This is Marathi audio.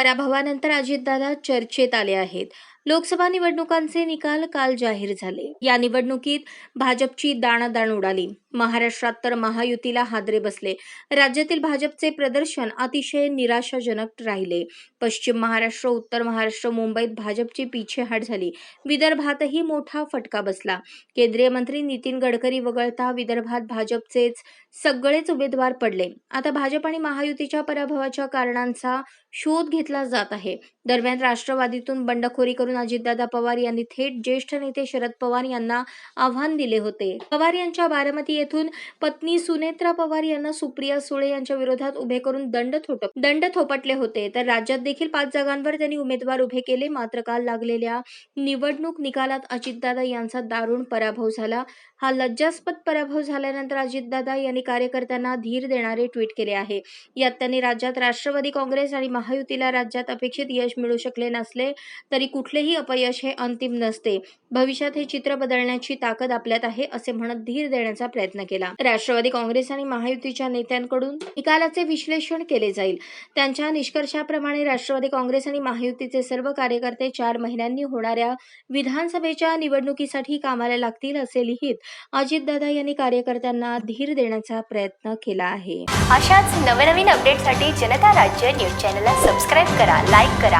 पराभवानंतर अजितदादा चर्चेत आले आहेत. लोकसभा निवडणुकांचे निकाल काल जाहीर झाले. या निवडणुकीत भाजपची दाणादाण उडाली. महाराष्ट्रात तर महायुतीला हादरे बसले. राज्यातील भाजपचे प्रदर्शन अतिशय निराशाजनक राहिले. पश्चिम महाराष्ट्र उत्तर महाराष्ट्र मुंबईत भाजपची पिछेहाट झाली. विदर्भातही मोठा फटका बसला. केंद्रीय मंत्री नितीन गडकरी वगळता विदर्भात भाजपचेच सगळेच उमेदवार पडले. आता भाजप आणि महायुतीच्या पराभवाच्या कारणांचा शोध घेतला जात आहे. दरम्यान राष्ट्रवादीतून बंडखोरी करून अजितदादा पवार यांनी थेट ज्येष्ठ नेते शरद पवार यांना आव्हान दिले होते. पवार यांच्या बारामती येथून पत्नी सुनेत्रा पवार यांना सुप्रिया सुळे यांच्या विरोधात उभे करून दंड थोट दंड थोपटले होते. तर राज्यात देखील पाच जागांवर त्यांनी उमेदवार उभे केले. मात्र काल लागलेल्या निवडणूक निकालात अजितदादा यांचा दारुण पराभव झाला. हा लज्जास्पद पराभव झाल्यानंतर अजितदादा यांनी कार्यकर्त्यांना धीर देणारे ट्विट केले आहे. यात त्यांनी राज्यात राष्ट्रवादी काँग्रेस आणि महायुतीला राज्यात अपेक्षित यश मिळू शकले नसले तरी कुठलेही अपयश हे अंतिम नसते. भविष्यात हे चित्र बदलण्याची ताकद आपल्यात आहे असे म्हणत धीर देण्याचा प्रयत्न केला. राष्ट्रवादी काँग्रेस आणि महायुतीच्या नेत्यांकडून निकालाचे विश्लेषण केले जाईल. त्यांच्या निष्कर्षाप्रमाणे राष्ट्रवादी काँग्रेस आणि महायुतीचे सर्व कार्यकर्ते चार महिन्यांनी होणाऱ्या विधानसभेच्या निवडणुकीसाठी कामाला लागतील असे लिहित अजितदादा यांनी कार्यकर्त्यांना धीर देण्याचा प्रयत्न केला आहे. अशाच नवनवीन अपडेटसाठी जनता राज्य न्यूज चॅनलला सबस्क्राईब करा लाईक करा